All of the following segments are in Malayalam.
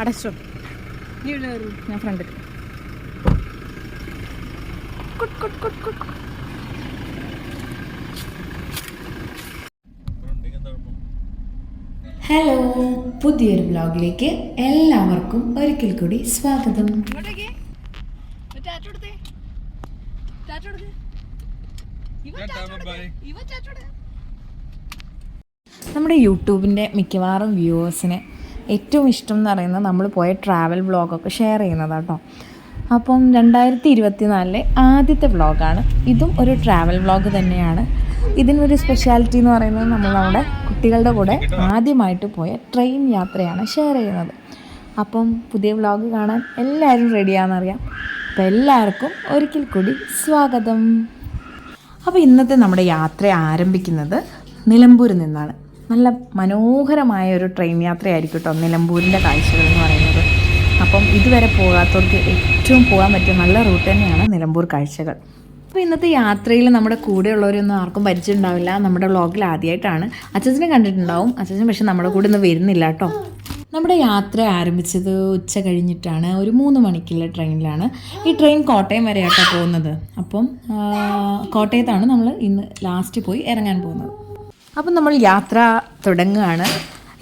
അടച്ചോ. ഞാൻ ഫ്രണ്ടിൽ കുട്ട് കുട്ട് കുട്ട് കുട്ട് ഹലോ പുതിയൊരു ബ്ലോഗിലേക്ക് എല്ലാവർക്കും ഒരിക്കൽ കൂടി സ്വാഗതം. നമ്മുടെ യൂട്യൂബിന്റെ മിക്കവാറും വ്യൂവേഴ്സിന് ഏറ്റവും ഇഷ്ടം എന്ന് പറയുന്നത് നമ്മൾ പോയ ട്രാവൽ വ്ളോഗൊക്കെ ഷെയർ ചെയ്യുന്നതാണ് കേട്ടോ അപ്പം രണ്ടായിരത്തി ഇരുപത്തി നാലിലെ ആദ്യത്തെ വ്ളോഗാണ് ഇതും ഒരു ട്രാവൽ വ്ളോഗ് തന്നെയാണ്. ഇതിനൊരു സ്പെഷ്യാലിറ്റി എന്ന് പറയുന്നത് നമ്മൾ നമ്മുടെ കുട്ടികളുടെ കൂടെ ആദ്യമായിട്ട് പോയ ട്രെയിൻ യാത്രയാണ് ഷെയർ ചെയ്യുന്നത്. അപ്പം പുതിയ വ്ളോഗ് കാണാൻ എല്ലാവരും റെഡിയാണെന്നറിയാം അപ്പം എല്ലാവർക്കും ഒരിക്കൽ കൂടി സ്വാഗതം. അപ്പോൾ ഇന്നത്തെ നമ്മുടെ യാത്ര ആരംഭിക്കുന്നത് നിലമ്പൂരിൽ നിന്നാണ്. നല്ല മനോഹരമായ ഒരു ട്രെയിൻ യാത്രയായിരിക്കും കേട്ടോ നിലമ്പൂരിന്റെ കാഴ്ചകൾ എന്ന് പറയുന്നത്. അപ്പം ഇതുവരെ പോകാത്തവർക്ക് ഏറ്റവും പോകാൻ പറ്റിയ നല്ല റൂട്ട് തന്നെയാണ് നിലമ്പൂർ കാഴ്ചകൾ. അപ്പോൾ ഇന്നത്തെ യാത്രയിൽ നമ്മുടെ കൂടെയുള്ളവരൊന്നും ആർക്കും പരിചയമുണ്ടാവില്ല. നമ്മുടെ വ്ളോഗിൽ ആദ്യമായിട്ടാണ് അച്ഛനെ കണ്ടിട്ടുണ്ടാവും. അച്ഛൻ പക്ഷെ നമ്മുടെ കൂടെ ഒന്നും വരുന്നില്ല കേട്ടോ. നമ്മുടെ യാത്ര ആരംഭിച്ചത് ഉച്ച കഴിഞ്ഞിട്ടാണ്. ഒരു മൂന്ന് മണിക്കുള്ള ട്രെയിനിലാണ്. ഈ ട്രെയിൻ കോട്ടയം വരെയാട്ടോ പോകുന്നത്. അപ്പം കോട്ടയത്താണ് നമ്മൾ ഇന്ന് ലാസ്റ്റ് പോയി ഇറങ്ങാൻ പോകുന്നത്. അപ്പം നമ്മൾ യാത്ര തുടങ്ങുകയാണ്.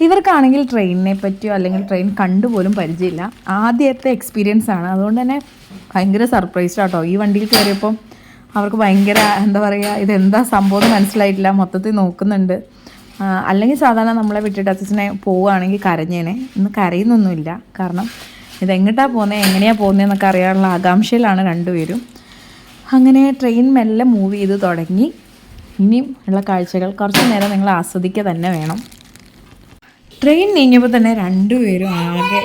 ഇവർക്കാണെങ്കിൽ ട്രെയിനിനെ പറ്റിയോ അല്ലെങ്കിൽ ട്രെയിൻ കണ്ടുപോലും പരിചയമില്ല. ആദ്യത്തെ എക്സ്പീരിയൻസ് ആണ്. അതുകൊണ്ട് തന്നെ ഭയങ്കര സർപ്രൈസ്ഡ് ആട്ടോ. ഈ വണ്ടിയിൽ കയറിയപ്പം അവർക്ക് ഭയങ്കര എന്താ പറയുക ഇതെന്താ സംഭവം മനസ്സിലായിട്ടില്ല. മൊത്തത്തിൽ നോക്കുന്നുണ്ട്. അല്ലെങ്കിൽ സാധാരണ നമ്മളെ വിട്ടിട്ട് അച്ഛനെ പോവുകയാണെങ്കിൽ കരഞ്ഞേനെ. ഇന്ന് കരയുന്നൊന്നുമില്ല. കാരണം ഇതെങ്ങോട്ടാണ് പോകുന്നത് എങ്ങനെയാണ് പോകുന്നതെന്നൊക്കെ അറിയാനുള്ള ആകാംക്ഷയിലാണ് രണ്ടുപേരും. അങ്ങനെ ട്രെയിൻ മെല്ലെ മൂവ് ചെയ്ത് തുടങ്ങി. ഇനിയും ഉള്ള കാഴ്ചകൾ കുറച്ച് നേരം നിങ്ങൾ ആസ്വദിക്കുക തന്നെ വേണം. ട്രെയിൻ നീങ്ങിയപ്പോൾ തന്നെ രണ്ടുപേരും ആകെ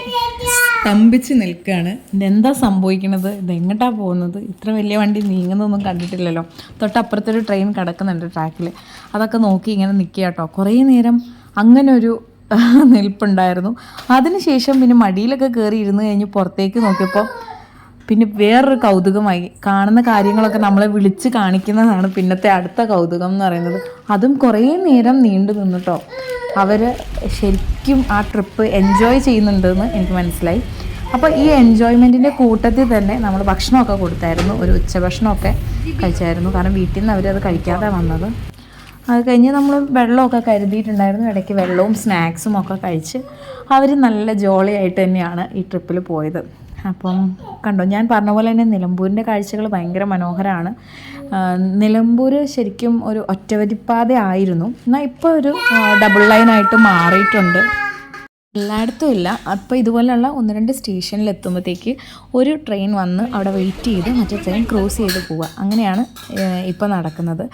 സ്തംഭിച്ച് നിൽക്കുകയാണ് ഇതെന്താ സംഭവിക്കുന്നത് ഇതെങ്ങോട്ടാണ് പോകുന്നത്? ഇത്ര വലിയ വണ്ടി നീങ്ങുന്നതൊന്നും കണ്ടിട്ടില്ലല്ലോ. തൊട്ടപ്പുറത്തൊരു ട്രെയിൻ കിടക്കുന്നുണ്ട് ട്രാക്കിൽ അതൊക്കെ നോക്കി ഇങ്ങനെ നിൽക്കുക കേട്ടോ. കുറേ നേരം അങ്ങനൊരു നിൽപ്പുണ്ടായിരുന്നു. അതിനുശേഷം പിന്നെ മടിയിലൊക്കെ കയറി ഇരുന്ന് കഴിഞ്ഞ് പുറത്തേക്ക് നോക്കിയപ്പോൾ പിന്നെ വേറൊരു കൗതുകമായി. കാണുന്ന കാര്യങ്ങളൊക്കെ നമ്മളെ വിളിച്ച് കാണിക്കുന്നതാണ് പിന്നത്തെ അടുത്ത കൗതുകം എന്ന് പറയുന്നത്. അതും കുറേ നേരം നീണ്ടു നിന്നിട്ടോ. അവർ ശരിക്കും ആ ട്രിപ്പ് എൻജോയ് ചെയ്യുന്നുണ്ടെന്ന് എനിക്ക് മനസ്സിലായി. അപ്പോൾ ഈ എൻജോയ്മെന്റിന്റെ കൂട്ടത്തിൽ തന്നെ നമ്മൾ ഭക്ഷണമൊക്കെ കൊടുത്തായിരുന്നു. ഒരു ഉച്ചഭക്ഷണമൊക്കെ കഴിച്ചായിരുന്നു. കാരണം വീട്ടിൽ നിന്ന് അവരത് കഴിക്കാതെ വന്നത്. അത് കഴിഞ്ഞ് നമ്മൾ വെള്ളമൊക്കെ കരുതിയിട്ടുണ്ടായിരുന്നു. ഇടയ്ക്ക് വെള്ളവും സ്നാക്സും ഒക്കെ കഴിച്ച് അവർ നല്ല ജോളിയായിട്ട് തന്നെയാണ് ഈ ട്രിപ്പിൽ പോയത്. അപ്പം കണ്ടോ ഞാൻ പറഞ്ഞ പോലെ തന്നെ നിലമ്പൂരിന്റെ കാഴ്ചകൾ ഭയങ്കര മനോഹരമാണ് നിലമ്പൂർ ശരിക്കും ഒരു ഒറ്റവരിപ്പാത ആയിരുന്നു എന്നാൽ ഇപ്പോൾ ഒരു ഡബിൾ ലൈനായിട്ട് മാറിയിട്ടുണ്ട്. എല്ലായിടത്തും ഇല്ല. അപ്പോൾ ഇതുപോലെയുള്ള ഒന്ന് രണ്ട് സ്റ്റേഷനിൽ എത്തുമ്പോഴത്തേക്ക് ഒരു ട്രെയിൻ വന്ന് അവിടെ വെയിറ്റ് ചെയ്ത് മറ്റേ ട്രെയിൻ ക്രോസ് ചെയ്ത് പോവുക. അങ്ങനെയാണ് ഇപ്പോൾ നടക്കുന്നത്.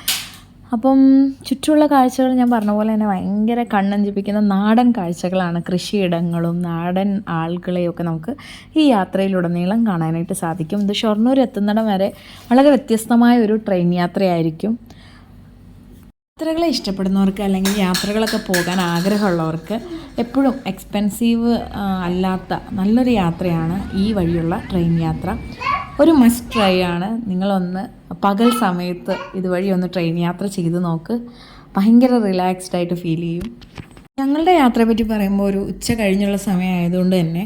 അപ്പം ചുറ്റുമുള്ള കാഴ്ചകൾ ഞാൻ പറഞ്ഞ പോലെ തന്നെ ഭയങ്കര കണ്ണഞ്ചിപ്പിക്കുന്ന നാടൻ കാഴ്ചകളാണ് കൃഷിയിടങ്ങളും നാടൻ ആളുകളെയും ഒക്കെ നമുക്ക് ഈ യാത്രയിലുടനീളം കാണാനായിട്ട് സാധിക്കും. ഇത് ഷൊർണൂർ എത്തുന്നിടം വരെ വളരെ വ്യത്യസ്തമായ ഒരു ട്രെയിൻ യാത്രയായിരിക്കും. യാത്രകളെ ഇഷ്ടപ്പെടുന്നവർക്ക് അല്ലെങ്കിൽ യാത്രകളൊക്കെ പോകാൻ ആഗ്രഹമുള്ളവർക്ക് എപ്പോഴും എക്സ്പെൻസീവ് അല്ലാത്ത നല്ലൊരു യാത്രയാണ് ഈ വഴിയുള്ള ട്രെയിൻ യാത്ര. ഒരു മസ്റ്റ് ട്രൈ ആണ്. നിങ്ങളൊന്ന് പകൽ സമയത്ത് ഇതുവഴി ഒന്ന് ട്രെയിൻ യാത്ര ചെയ്ത് നോക്ക്. ഭയങ്കര റിലാക്സ്ഡ് ആയിട്ട് ഫീൽ ചെയ്യും. ഞങ്ങളുടെ യാത്രയെ പറ്റി പറയുമ്പോൾ ഒരു ഉച്ച കഴിഞ്ഞുള്ള സമയമായതുകൊണ്ട് തന്നെ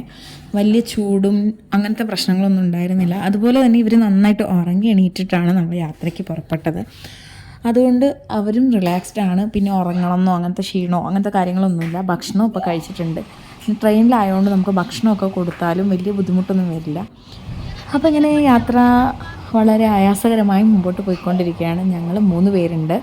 വലിയ ചൂടും അങ്ങനത്തെ പ്രശ്നങ്ങളൊന്നും ഉണ്ടായിരുന്നില്ല. അതുപോലെ തന്നെ ഇവർ നന്നായിട്ട് ഉറങ്ങി എണീറ്റിട്ടാണ് നമ്മൾ യാത്രയ്ക്ക് പുറപ്പെട്ടത്. അതുകൊണ്ട് അവരും റിലാക്സ്ഡ് ആണ്. പിന്നെ ഉറങ്ങണമെന്നോ അങ്ങനത്തെ ക്ഷീണമോ അങ്ങനത്തെ കാര്യങ്ങളൊന്നുമില്ല. ഭക്ഷണം ഇപ്പോൾ കഴിച്ചിട്ടുണ്ട്. ട്രെയിനിലായതുകൊണ്ട് നമുക്ക് ഭക്ഷണമൊക്കെ കൊടുത്താലും വലിയ ബുദ്ധിമുട്ടൊന്നും വരില്ല. അപ്പോൾ ഇങ്ങനെ യാത്ര വളരെ ആയാസകരമായി മുമ്പോട്ട് പോയിക്കൊണ്ടിരിക്കുകയാണ്. ഞങ്ങൾ മൂന്ന് പേരുണ്ട്.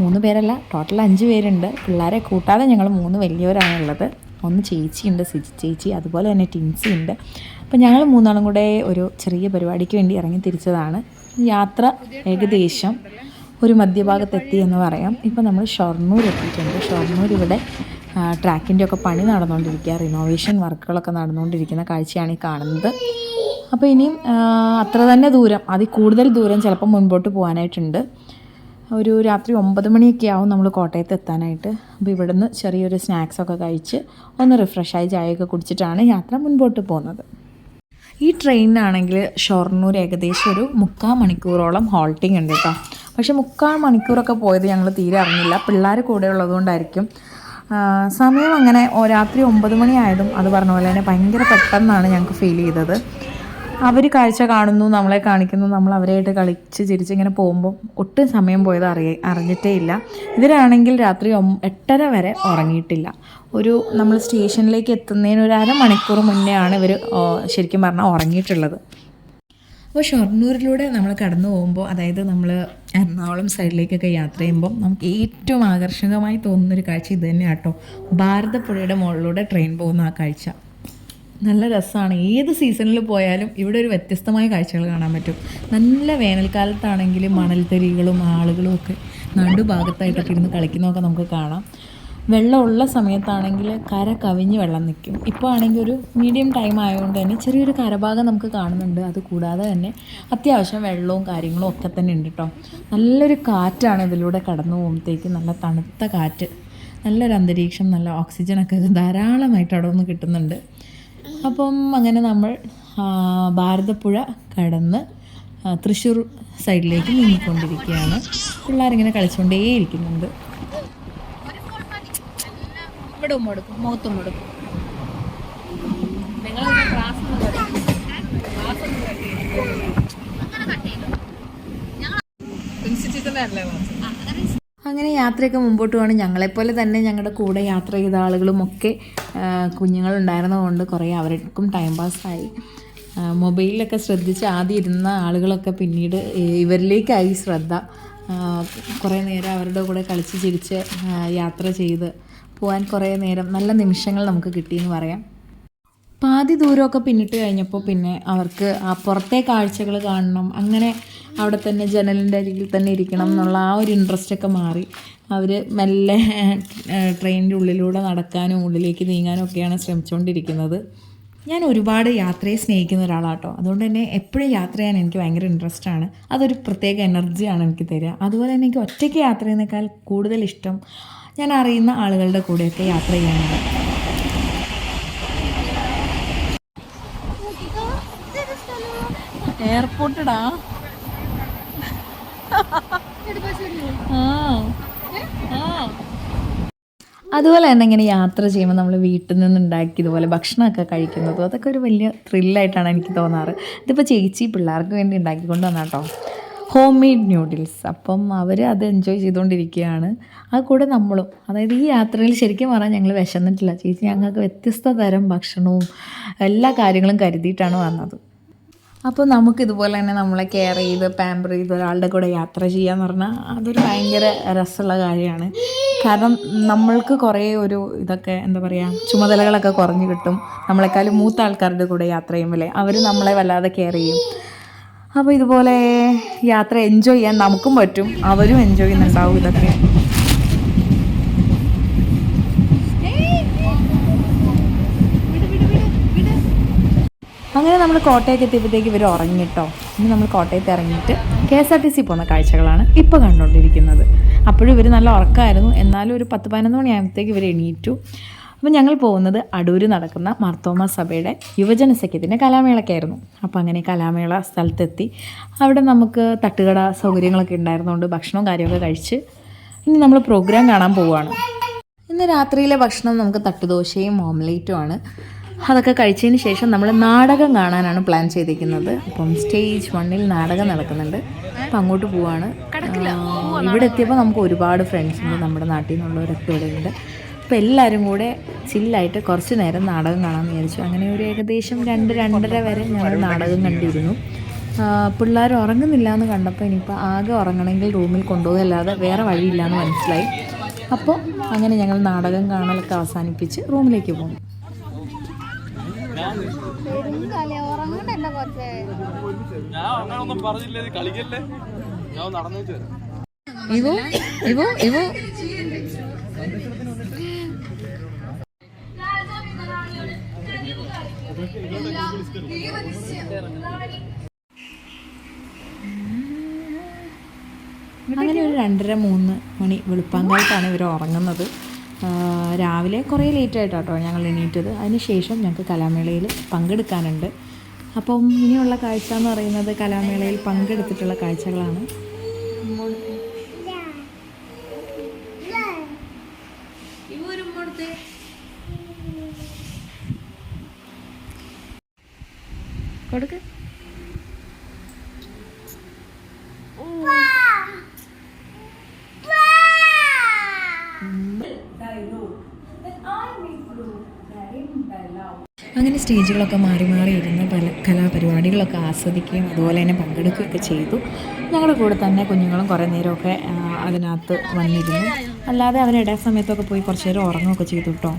മൂന്ന് പേരല്ല ടോട്ടൽ അഞ്ച് പേരുണ്ട്. പിള്ളേരെ കൂട്ടാതെ ഞങ്ങൾ മൂന്ന് വലിയവരാണുള്ളത്. ഒന്ന് ചേച്ചിയുണ്ട് സിജി ചേച്ചി അതുപോലെ തന്നെ ടിൻസി ഉണ്ട്. അപ്പോൾ ഞങ്ങൾ മൂന്നാളും കൂടെ ഒരു ചെറിയ പരിപാടിക്ക് വേണ്ടി ഇറങ്ങി തിരിച്ചതാണ്. യാത്ര ഏകദേശം ഒരു മധ്യഭാഗത്തെത്തി എന്ന് പറയാം. ഇപ്പോൾ നമ്മൾ ഷൊർണൂർ എത്തിയിട്ടുണ്ട്. ഷൊർണൂർ ഇവിടെ ട്രാക്കിന്റെ ഒക്കെ പണി നടന്നുകൊണ്ടിരിക്കുക. റിനോവേഷൻ വർക്കുകളൊക്കെ നടന്നുകൊണ്ടിരിക്കുന്ന കാഴ്ചയാണ് ഈ കാണുന്നത്. അപ്പോൾ ഇനിയും അത്ര തന്നെ ദൂരം അതിൽ കൂടുതൽ ദൂരം ചിലപ്പോൾ മുൻപോട്ട് പോകാനായിട്ടുണ്ട്. ഒരു രാത്രി ഒമ്പത് മണിയൊക്കെ ആവും നമ്മൾ കോട്ടയത്ത് എത്താനായിട്ട്. അപ്പോൾ ഇവിടുന്ന് ചെറിയൊരു സ്നാക്സൊക്കെ കഴിച്ച് ഒന്ന് റിഫ്രഷായി ചായയൊക്കെ കുടിച്ചിട്ടാണ് യാത്ര മുൻപോട്ട് പോകുന്നത്. ഈ ട്രെയിനിനാണെങ്കിൽ ഷൊർണൂർ ഏകദേശം ഒരു മുക്കാൽ മണിക്കൂറോളം ഹോൾട്ടിംഗ് ഉണ്ട് കേട്ടോ പക്ഷേ മുക്കാൽ മണിക്കൂറൊക്കെ പോയത് ഞങ്ങൾ തീരെ അറിഞ്ഞില്ല. പിള്ളേർ കൂടെ ഉള്ളതുകൊണ്ടായിരിക്കും. സമയം അങ്ങനെ രാത്രി ഒമ്പത് മണിയായതും അത് പറഞ്ഞ പോലെ തന്നെ ഭയങ്കര പെട്ടെന്നാണ് ഞങ്ങൾക്ക് ഫീൽ ചെയ്തത്. അവർ കാഴ്ച കാണുന്നു നമ്മളെ കാണിക്കുന്നു നമ്മൾ അവരായിട്ട് കളിച്ച് ചിരിച്ച് ഇങ്ങനെ പോകുമ്പോൾ ഒട്ടും സമയം പോയത് അറിയ അറിഞ്ഞിട്ടേ ഇല്ല. ഇവരാണെങ്കിൽ രാത്രി എട്ടര വരെ ഉറങ്ങിയിട്ടില്ല. ഒരു നമ്മൾ സ്റ്റേഷനിലേക്ക് എത്തുന്നതിന് ഒരു അരമണിക്കൂർ മുന്നേ ആണ് ഇവർ ശരിക്കും പറഞ്ഞാൽ ഉറങ്ങിയിട്ടുള്ളത്. അപ്പോൾ ഷൊർണൂരിലൂടെ നമ്മൾ കടന്നു പോകുമ്പോൾ അതായത് നമ്മൾ എറണാകുളം സൈഡിലേക്കൊക്കെ യാത്ര ചെയ്യുമ്പോൾ നമുക്ക് ഏറ്റവും ആകർഷകമായി തോന്നുന്നൊരു കാഴ്ച ഇത് തന്നെയാണ് കേട്ടോ ഭാരതപ്പുഴയുടെ മുകളിലൂടെ ട്രെയിൻ പോകുന്ന ആ കാഴ്ച. നല്ല രസമാണ് ഏത് സീസണിൽ പോയാലും ഇവിടെ ഒരു വ്യത്യസ്തമായ കാഴ്ചകൾ കാണാൻ പറ്റും. നല്ല വേനൽക്കാലത്താണെങ്കിൽ മണൽത്തരികളും ആളുകളും ഒക്കെ നടുഭാഗത്തായിട്ടൊക്കെ ഇരുന്ന് കളിക്കുന്നതൊക്കെ നമുക്ക് കാണാം. വെള്ളമുള്ള സമയത്താണെങ്കിൽ കര കവിഞ്ഞ് വെള്ളം നിൽക്കും. ഇപ്പോൾ ആണെങ്കിൽ ഒരു മീഡിയം ടൈം ആയതുകൊണ്ട് തന്നെ ചെറിയൊരു കരഭാഗം നമുക്ക് കാണുന്നുണ്ട്. അത് കൂടാതെ തന്നെ അത്യാവശ്യം വെള്ളവും കാര്യങ്ങളും ഒക്കെ തന്നെ ഉണ്ട് കേട്ടോ നല്ലൊരു കാറ്റാണ് ഇതിലൂടെ കടന്നു പോകുമ്പോഴത്തേക്ക്. നല്ല തണുത്ത കാറ്റ് നല്ലൊരു അന്തരീക്ഷം നല്ല ഓക്സിജനൊക്കെ ധാരാളമായിട്ട് അവിടെ നിന്ന് കിട്ടുന്നുണ്ട്. അപ്പം അങ്ങനെ നമ്മൾ ഭാരതപ്പുഴ കടന്ന് തൃശ്ശൂർ സൈഡിലേക്ക് നീങ്ങിക്കൊണ്ടിരിക്കുകയാണ്. പിള്ളേരിങ്ങനെ കളിച്ചുകൊണ്ടേ ഇരിക്കുന്നുണ്ട് ഇവിടെ ഉമ്മ കൊടുക്കും മുഖത്തും കൊടുക്കും നിങ്ങൾ ക്ലാസ് അല്ലേ അങ്ങനെ യാത്രയൊക്കെ മുമ്പോട്ട് പോകണം ഞങ്ങളെപ്പോലെ തന്നെ ഞങ്ങളുടെ കൂടെ യാത്ര ചെയ്ത ആളുകളും ഒക്കെ കുഞ്ഞുങ്ങളുണ്ടായിരുന്നതുകൊണ്ട് കുറേ അവർക്കും ടൈം പാസ്സായി മൊബൈലിലൊക്കെ ശ്രദ്ധിച്ച് ആദ്യം ഇരുന്ന ആളുകളൊക്കെ പിന്നീട് ഇവരിലേക്കായി ശ്രദ്ധ കുറേ നേരം അവരുടെ കൂടെ കളിച്ച് ചിരിച്ച് യാത്ര ചെയ്ത് പോകാൻ കുറേ നേരം നല്ല നിമിഷങ്ങൾ നമുക്ക് കിട്ടിയെന്ന് പറയാം. പാതി ദൂരമൊക്കെ പിന്നിട്ട് കഴിഞ്ഞപ്പോൾ പിന്നെ അവർക്ക് ആ പുറത്തെ കാഴ്ചകൾ കാണണം അങ്ങനെ അവിടെ തന്നെ ജനലിന്റെ അരികിൽ തന്നെ ഇരിക്കണം എന്നുള്ള ആ ഒരു ഇൻട്രസ്റ്റ് ഒക്കെ മാറി. അവർ മെല്ലെ ട്രെയിനിന്റെ ഉള്ളിലൂടെ നടക്കാനും ഉള്ളിലേക്ക് നീങ്ങാനും ഒക്കെയാണ് ശ്രമിച്ചുകൊണ്ടിരിക്കുന്നത് ഞാൻ ഒരുപാട് യാത്രയെ സ്നേഹിക്കുന്ന ഒരാളാട്ടോ. അതുകൊണ്ട് തന്നെ എപ്പോഴും യാത്ര ചെയ്യാൻ എനിക്ക് ഭയങ്കര ഇൻട്രസ്റ്റ് ആണ്. അതൊരു പ്രത്യേക എനർജിയാണ് എനിക്ക് തരിക. അതുപോലെ തന്നെ എനിക്ക് ഒറ്റയ്ക്ക് യാത്ര ചെയ്യുന്നേക്കാൾ കൂടുതൽ ഇഷ്ടം ഞാൻ അറിയുന്ന ആളുകളുടെ കൂടെയൊക്കെ യാത്ര ചെയ്യാനാണ് എയർപോർട്ടടാ. അതുപോലെ തന്നെ ഇങ്ങനെ യാത്ര ചെയ്യുമ്പോൾ നമ്മൾ വീട്ടിൽ നിന്ന് ഉണ്ടാക്കി ഇതുപോലെ ഭക്ഷണമൊക്കെ കഴിക്കുന്നതും അതൊക്കെ ഒരു വലിയ ത്രില്ലായിട്ടാണ് എനിക്ക് തോന്നാറ്. ഇതിപ്പോൾ ചേച്ചി പിള്ളേർക്ക് വേണ്ടി ഉണ്ടാക്കിക്കൊണ്ട് വന്ന കേട്ടോ ഹോം മെയ്ഡ് ന്യൂഡിൽസ് അപ്പം അവർ അത് എൻജോയ് ചെയ്തുകൊണ്ടിരിക്കുകയാണ്. അത് കൂടെ നമ്മളും. അതായത് ഈ യാത്രയിൽ ശരിക്കും പറഞ്ഞാൽ ഞങ്ങൾ വിശന്നിട്ടില്ല. ചേച്ചി ഞങ്ങൾക്ക് വ്യത്യസ്ത തരം ഭക്ഷണവും എല്ലാ കാര്യങ്ങളും കരുതിയിട്ടാണ് വന്നത്. അപ്പോൾ നമുക്ക് ഇതുപോലെ തന്നെ നമ്മളെ കെയർ ചെയ്ത് പാമ്പർ ചെയ്ത് ഒരാളുടെ കൂടെ യാത്ര ചെയ്യാന്ന് പറഞ്ഞാൽ അതൊരു ഭയങ്കര രസമുള്ള കാര്യമാണ്. കാരണം നമ്മൾക്ക് കുറേ ഒരു ഇതൊക്കെ എന്താ പറയുക ചുമതലകളൊക്കെ കുറഞ്ഞു കിട്ടും. നമ്മളെക്കാളും മൂത്ത ആൾക്കാരുടെ കൂടെ യാത്ര ചെയ്യുമ്പോൾ അവർ നമ്മളെ വല്ലാതെ കെയർ ചെയ്യും. അപ്പോൾ ഇതുപോലെ യാത്ര എൻജോയ് ചെയ്യാൻ നമുക്കും പറ്റും അവരും എൻജോയ് ചെയ്യുന്നുണ്ടാവും ഇതൊക്കെ. അങ്ങനെ നമ്മൾ കോട്ടയത്ത് എത്തിയപ്പോഴത്തേക്ക് ഇവർ ഉറങ്ങിട്ടോ. ഇനി നമ്മൾ കോട്ടയത്ത് ഇറങ്ങിയിട്ട് K S R T C പോകുന്ന കാഴ്ചകളാണ് ഇപ്പോൾ കണ്ടുകൊണ്ടിരിക്കുന്നത്. അപ്പോഴും ഇവർ നല്ല ഉറക്കമായിരുന്നു എന്നാലും ഒരു പത്ത് പതിനൊന്ന് മണിയാകുമ്പോഴത്തേക്ക് ഇവർ എണീറ്റു. അപ്പോൾ ഞങ്ങൾ പോകുന്നത് അടൂർ നടക്കുന്ന മാർത്തോമ സഭയുടെ യുവജന സഖ്യത്തിന്റെ കലാമേളയ്ക്കായിരുന്നു അപ്പോൾ അങ്ങനെ കലാമേള സ്ഥലത്തെത്തി. അവിടെ നമുക്ക് തട്ടുകട സൗകര്യങ്ങളൊക്കെ ഉണ്ടായിരുന്നുകൊണ്ട് ഭക്ഷണവും കാര്യമൊക്കെ കഴിച്ച് ഇനി നമ്മൾ പ്രോഗ്രാം കാണാൻ പോവുകയാണ്. ഇന്ന് രാത്രിയിലെ ഭക്ഷണം നമുക്ക് തട്ടുദോശയും ഓംലേറ്റും ആണ്. അതൊക്കെ കഴിച്ചതിന് ശേഷം നമ്മൾ നാടകം കാണാനാണ് പ്ലാൻ ചെയ്തിരിക്കുന്നത്. അപ്പം സ്റ്റേജ് വണ്ണിൽ നാടകം നടക്കുന്നുണ്ട്. അപ്പം അങ്ങോട്ട് പോവാണ്. ഇവിടെ എത്തിയപ്പോൾ നമുക്ക് ഒരുപാട് ഫ്രണ്ട്സ് ഉണ്ട്. നമ്മുടെ നാട്ടിൽ നിന്നുള്ളവരൊക്കെ ഇവിടെ ഉണ്ട്. അപ്പോൾ എല്ലാവരും കൂടെ ചില്ലായിട്ട് കുറച്ച് നേരം നാടകം കാണാൻ വിചാരിച്ചു. അങ്ങനെ ഒരു ഏകദേശം രണ്ട് രണ്ടര വരെ ഞങ്ങൾ നാടകം കണ്ടിരുന്നു. പിള്ളേർ ഉറങ്ങുന്നില്ല എന്ന് കണ്ടപ്പോൾ ഇനിയിപ്പോൾ ആകെ ഉറങ്ങണമെങ്കിൽ റൂമിൽ കൊണ്ടുപോകല്ലാതെ വേറെ വഴിയില്ല എന്ന് മനസ്സിലായി. അപ്പോൾ അങ്ങനെ ഞങ്ങൾ നാടകം കാണലൊക്കെ അവസാനിപ്പിച്ച് റൂമിലേക്ക് പോകും. ഞാൻ അങ്ങനൊന്നും പറഞ്ഞില്ലേ. ഇത് കളിക്കല്ലേ? ഞാൻ നടന്നേച്ചു വരാം. ഇവോ ഇവോ ഇവോ. അങ്ങനെ ഒരു രണ്ടര മൂന്ന് മണി വെളുപ്പാങ്കാലത്താണ് ഇവർ ഉറങ്ങുന്നത്. രാവിലെ കുറേ ലേറ്റ് ആയിട്ടാട്ടോ ഞങ്ങൾ എണീറ്റത്. അതിനുശേഷം ഞങ്ങൾക്ക് കലാമേളയിൽ പങ്കെടുക്കാനുണ്ട്. അപ്പം ഇനിയുള്ള കാഴ്ച എന്ന് പറയുന്നത് കലാമേളയിൽ പങ്കെടുത്തിട്ടുള്ള കാഴ്ചകളാണ്. അങ്ങനെ സ്റ്റേജുകളൊക്കെ മാറി മാറി ഇരുന്ന് പല കലാപരിപാടികളൊക്കെ ആസ്വദിക്കുകയും അതുപോലെ തന്നെ പങ്കെടുക്കുകയൊക്കെ ചെയ്തു. ഞങ്ങളുടെ കൂടെ തന്നെ കുഞ്ഞുങ്ങളും കുറേ നേരമൊക്കെ അതിനകത്ത് വന്നിരുന്നു. അല്ലാതെ അവർ ഇടയ സമയത്തൊക്കെ പോയി കുറച്ച് നേരം ഉറങ്ങുകയൊക്കെ ചെയ്തു കേട്ടോ.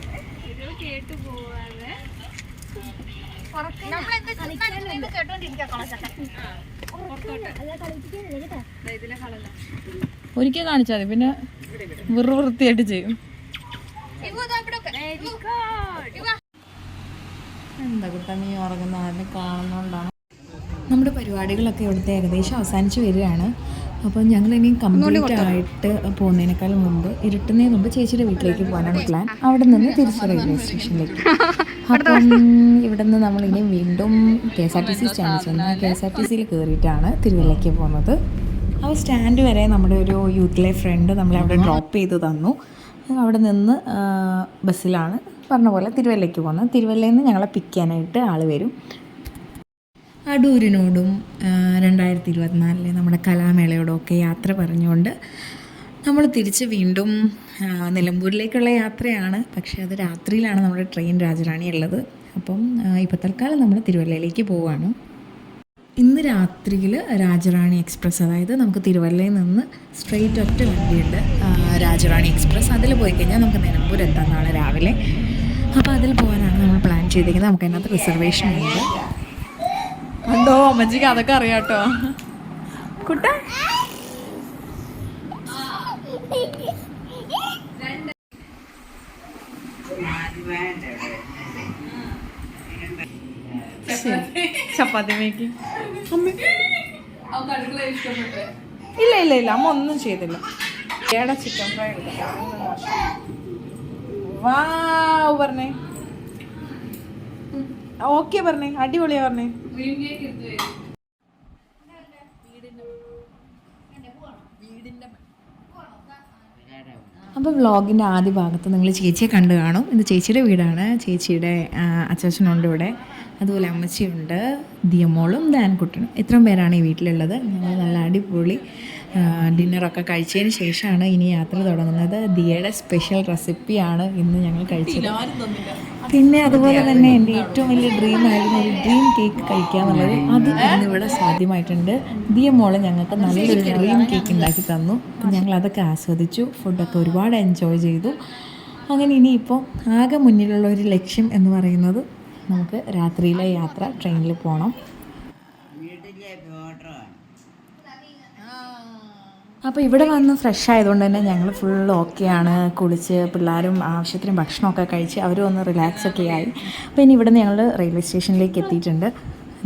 ഒരിക്കൽ കാണിച്ചാൽ മതി. പിന്നെ വെറു വൃത്തിയായിട്ട് ചെയ്യും. എന്താ കുട്ടാ നീ ഉറങ്ങുന്ന ആരെ കാണുന്നോണ്ടാണ്? നമ്മുടെ പരിപാടികളൊക്കെ ഇവിടുത്തെ ഏകദേശം അവസാനിച്ച് വരികയാണ്. അപ്പം ഞങ്ങൾ ഇനി കംപ്ലീറ്റ് ആയിട്ട് പോകുന്നതിനേക്കാൾ മുമ്പ് ഇരുട്ടുന്നതിന് മുമ്പ് ചേച്ചിയുടെ വീട്ടിലേക്ക് പോകാനാണ് പ്ലാൻ അവിടെ നിന്ന് തിരിച്ച് റെയിൽവേ സ്റ്റേഷനിലേക്ക് അപ്പം ഇവിടെ നിന്ന് നമ്മൾ ഇനി വീണ്ടും K S R T C stand ചെന്ന് കെ എസ് ആർ ടി സിയിൽ കയറിയിട്ടാണ് തിരുവല്ലയ്ക്ക് പോകുന്നത്. ആ സ്റ്റാൻഡ് വരെ നമ്മുടെ ഒരു യൂത്തിലെ ഫ്രണ്ട് നമ്മളെ അവിടെ ഡ്രോപ്പ് ചെയ്ത് തന്നു. അവിടെ നിന്ന് ബസ്സിലാണ് പറഞ്ഞ പോലെ തിരുവല്ലയ്ക്ക് പോകുന്നത്. തിരുവല്ലയിൽ നിന്ന് ഞങ്ങളെ പിക്ക് ചെയ്യാനായിട്ട് ആൾ വരും. അടൂരിനോടും രണ്ടായിരത്തി ഇരുപത്തിനാലിലെ നമ്മുടെ കലാമേളയോടൊക്കെ യാത്ര പറഞ്ഞുകൊണ്ട് നമ്മൾ തിരിച്ച് വീണ്ടും നിലമ്പൂരിലേക്കുള്ള യാത്രയാണ്. പക്ഷേ അത് രാത്രിയിലാണ് നമ്മുടെ ട്രെയിൻ രാജറാണി ഉള്ളത് അപ്പം ഇപ്പോൾ തൽക്കാലം നമ്മൾ തിരുവല്ലയിലേക്ക് പോവുകയാണ് ഇന്ന് രാത്രിയിൽ രാജറാണി എക്സ്പ്രസ് അതായത് നമുക്ക് തിരുവല്ലയിൽ നിന്ന് സ്ട്രെയിറ്റ് ഒറ്റ വണ്ടിയുണ്ട്. രാജറാണി എക്സ്പ്രസ്. അതിൽ പോയി കഴിഞ്ഞാൽ നമുക്ക് നിലമ്പൂർ എത്താം നാളെ രാവിലെ. അപ്പോൾ അതിൽ പോകാനാണ് നമ്മൾ പ്ലാൻ ചെയ്തിരിക്കുന്നത്. നമുക്ക് അതിനകത്ത് റിസർവേഷൻ ഉണ്ട്. എന്തോ അമ്മച്ചിക്ക് അതൊക്കെ അറിയാട്ടോ കുട്ട. ചപ്പാത്തി മേക്കിംഗ് ഇല്ല ഇല്ല ഇല്ല അമ്മ ഒന്നും ചെയ്തില്ല. ഏടെ ചിക്കൻ ഫ്രൈ എടുക്കാം വാവ് പറഞ്ഞേ. ഓക്കെ പറഞ്ഞേ അടിപൊളിയാ പറഞ്ഞേ. അപ്പോൾ വ്ളോഗിന്റെ ആദ്യ ഭാഗത്ത് നിങ്ങൾ ചേച്ചിയെ കണ്ടു കാണും. ഇത് ചേച്ചിയുടെ വീടാണ്. ചേച്ചിയുടെ അച്ചാച്ചനുണ്ട് ഇവിടെ. അതുപോലെ അമ്മച്ചിയുണ്ട് ദിയമോളും ദാൻകുട്ടനും ഇത്രയും പേരാണ് ഈ വീട്ടിലുള്ളത്. ഞങ്ങൾ നല്ല അടിപൊളി ഡിന്നറൊക്കെ കഴിച്ചതിന് ശേഷമാണ് ഇനി യാത്ര തുടങ്ങുന്നത്. ദിയയുടെ സ്പെഷ്യൽ റെസിപ്പിയാണ് ഇന്ന് ഞങ്ങൾ കഴിച്ചത്. പിന്നെ അതുപോലെ തന്നെ എന്റെ ഏറ്റവും വലിയ ഡ്രീം ആയിരുന്നു ഒരു ഡ്രീം കേക്ക് കഴിക്കുക എന്നുള്ളത് അത് ഇന്നിവിടെ സാധ്യമായിട്ടുണ്ട്. ദിയ ഞങ്ങൾക്ക് നല്ലൊരു ഡ്രീം കേക്ക് ഉണ്ടാക്കി തന്നു. ഞങ്ങൾ അതൊക്കെ ആസ്വദിച്ചു. ഫുഡൊക്കെ ഒരുപാട് എൻജോയ് ചെയ്തു. അങ്ങനെ ഇനിയിപ്പോൾ ആകെ മുന്നിലുള്ള ഒരു ലക്ഷ്യം എന്ന് പറയുന്നത് നമുക്ക് രാത്രിയിലെ യാത്ര ട്രെയിനിൽ പോകണം അപ്പോൾ ഇവിടെ വന്ന് ഫ്രഷ് ആയതുകൊണ്ട് തന്നെ ഞങ്ങൾ ഫുൾ ഓക്കെയാണ് കുളിച്ച് പിള്ളേരും ആവശ്യത്തിന് ഭക്ഷണമൊക്കെ കഴിച്ച് അവരും ഒന്ന് റിലാക്സ് ഒക്കെ ആയി. അപ്പോൾ ഇനി ഇവിടെ നിന്ന് ഞങ്ങൾ റെയിൽവേ സ്റ്റേഷനിലേക്ക് എത്തിയിട്ടുണ്ട്.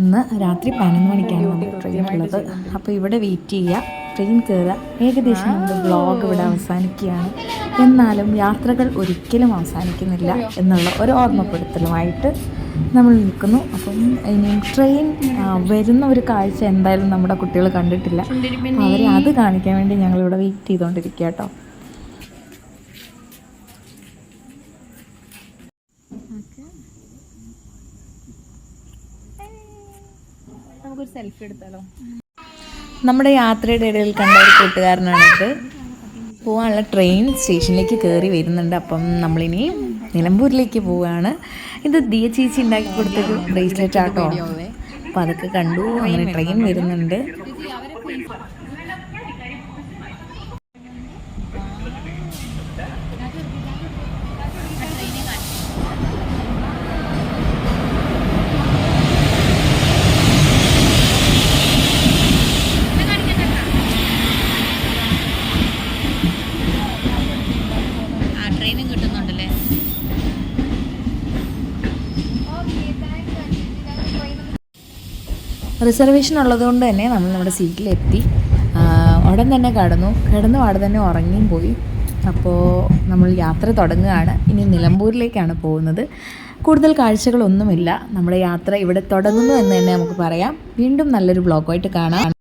ഇന്ന് രാത്രി പതിനൊന്ന് മണിക്കാണ് നമുക്ക് ട്രെയിൻ ഉള്ളത്. അപ്പോൾ ഇവിടെ വെയിറ്റ് ചെയ്യുക ട്രെയിൻ കയറുക. ഏകദേശം നമ്മുടെ ബ്ലോഗ് ഇവിടെ അവസാനിക്കുകയാണ്. എന്നാലും യാത്രകൾ ഒരിക്കലും അവസാനിക്കുന്നില്ല എന്നുള്ള ഒരു ഓർമ്മപ്പെടുത്തലുമായിട്ട് നമ്മൾ നിൽക്കുന്നു. അപ്പം ഇനി ട്രെയിൻ വരുന്ന ഒരു കാഴ്ച എന്തായാലും നമ്മുടെ കുട്ടികൾ കണ്ടിട്ടില്ല. അവരെ അത് കാണിക്കാൻ വേണ്ടി ഞങ്ങളിവിടെ വെയിറ്റ് ചെയ്തുകൊണ്ടിരിക്കുക കേട്ടോ. നമുക്കൊരു സെൽഫി എടുത്താലോ? നമ്മുടെ യാത്രയുടെ ഇടയിൽ കണ്ട ഒരു കൂട്ടുകാരനാണിത്. പോകാനുള്ള ട്രെയിൻ സ്റ്റേഷനിലേക്ക് കയറി വരുന്നുണ്ട്. അപ്പം നമ്മളിനി നിലമ്പൂരിലേക്ക് പോവുകയാണ് ഇത് ദിയ ചേച്ചി ഉണ്ടാക്കി കൊടുത്തൊരു ബ്രേസ്ലെറ്റ് ആട്ടോ. അപ്പം അതൊക്കെ കണ്ടു. അങ്ങനെ ട്രെയിൻ വരുന്നുണ്ട്. റിസർവേഷൻ ഉള്ളതുകൊണ്ട് തന്നെ നമ്മൾ നമ്മുടെ സീറ്റിലെത്തി. ഉടൻ തന്നെ കടന്നു. കിടന്നു അവിടെ തന്നെ ഉറങ്ങിയും പോയി. അപ്പോൾ നമ്മൾ യാത്ര തുടങ്ങുകയാണ്. ഇനി നിലമ്പൂരിലേക്കാണ് പോകുന്നത്. കൂടുതൽ കാഴ്ചകളൊന്നുമില്ല. നമ്മുടെ യാത്ര ഇവിടെ തുടങ്ങുന്നു എന്ന് തന്നെ നമുക്ക് പറയാം. വീണ്ടും നല്ലൊരു ബ്ലോഗായിട്ട് കാണാം.